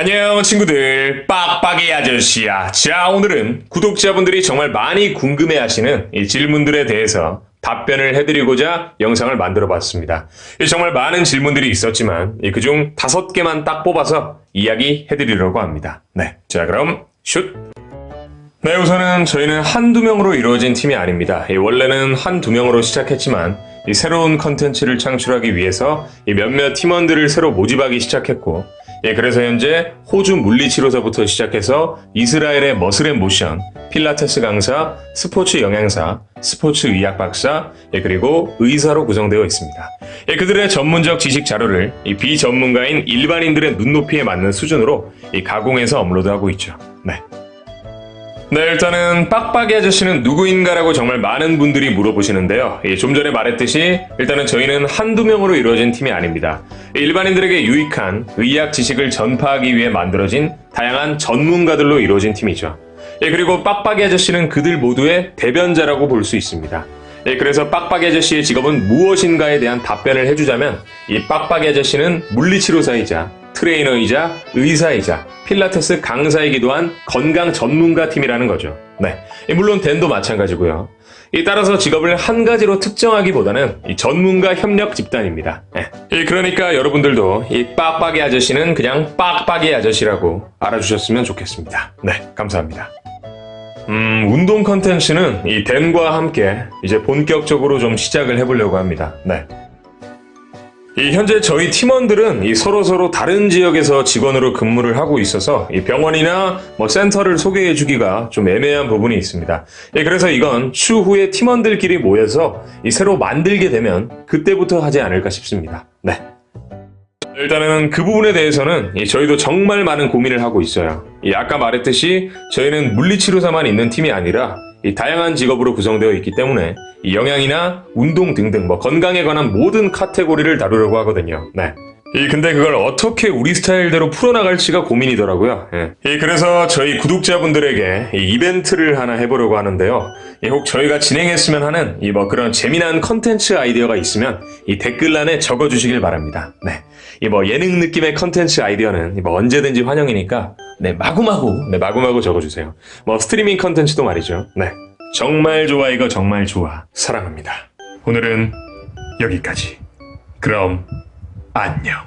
안녕 친구들. 빡빡이 아저씨야. 자 오늘은 구독자분들이 정말 많이 궁금해하시는 이 질문들에 대해서 답변을 해드리고자 영상을 만들어 봤습니다. 이 정말 많은 질문들이 있었지만 그중 다섯 개만 딱 뽑아서 이야기 해드리려고 합니다. 네자 그럼 슛! 네, 우선은 저희는 한두 명으로 이루어진 팀이 아닙니다. 이 원래는 한두 명으로 시작했지만 이 새로운 컨텐츠를 창출하기 위해서 이 몇몇 팀원들을 새로 모집하기 시작했고 예, 그래서 현재 호주 물리치료사부터 시작해서 이스라엘의 머슬앤 모션, 필라테스 강사, 스포츠 영양사, 스포츠 의학 박사, 예, 그리고 의사로 구성되어 있습니다. 예, 그들의 전문적 지식 자료를 이 비전문가인 일반인들의 눈높이에 맞는 수준으로 이 가공해서 업로드하고 있죠. 네. 네, 일단은 빡빡이 아저씨는 누구인가라고 정말 많은 분들이 물어보시는데요. 예, 좀 전에 말했듯이 일단은 저희는 한두 명으로 이루어진 팀이 아닙니다. 일반인들에게 유익한 의학 지식을 전파하기 위해 만들어진 다양한 전문가들로 이루어진 팀이죠. 예, 그리고 빡빡이 아저씨는 그들 모두의 대변자라고 볼 수 있습니다. 예, 그래서 빡빡이 아저씨의 직업은 무엇인가에 대한 답변을 해주자면 이 빡빡이 아저씨는 물리치료사이자 트레이너이자 의사이자 필라테스 강사이기도 한 건강 전문가 팀이라는 거죠. 네. 이 물론 댄도 마찬가지고요. 이 따라서 직업을 한 가지로 특정하기보다는 이 전문가 협력 집단입니다. 예. 이 그러니까 여러분들도 이 빡빡이 아저씨는 그냥 빡빡이 아저씨라고 알아주셨으면 좋겠습니다. 네, 감사합니다. 음, 운동 컨텐츠는 이 댄과 함께 이제 본격적으로 좀 시작을 해보려고 합니다. 네. 이 현재 저희 팀원들은 이 서로 서로 다른 지역에서 직원으로 근무를 하고 있어서 이 병원이나 뭐 센터를 소개해 주기가 좀 애매한 부분이 있습니다. 예, 그래서 이건 추후에 팀원들끼리 모여서 이 새로 만들게 되면 그때부터 하지 않을까 싶습니다. 네. 일단은 그 부분에 대해서는 이 저희도 정말 많은 고민을 하고 있어요. 이 아까 말했듯이 저희는 물리치료사만 있는 팀이 아니라 이 다양한 직업으로 구성되어 있기 때문에 이 영양이나 운동 등등 뭐 건강에 관한 모든 카테고리를 다루려고 하거든요. 네. 이 근데 그걸 어떻게 우리 스타일대로 풀어나갈지가 고민이더라고요. 예. 이 그래서 저희 구독자분들에게 이 이벤트를 하나 해보려고 하는데요. 이혹 저희가 진행했으면 하는 이 뭐 그런 재미난 컨텐츠 아이디어가 있으면 이 댓글란에 적어주시길 바랍니다. 네. 이 뭐 예능 느낌의 컨텐츠 아이디어는 이뭐 언제든지 환영이니까 네 마구마구 네 마구마구 적어주세요. 뭐 스트리밍 컨텐츠도 말이죠. 네. 정말 좋아 이거 정말 좋아 사랑합니다. 오늘은 여기까지. 그럼 안녕.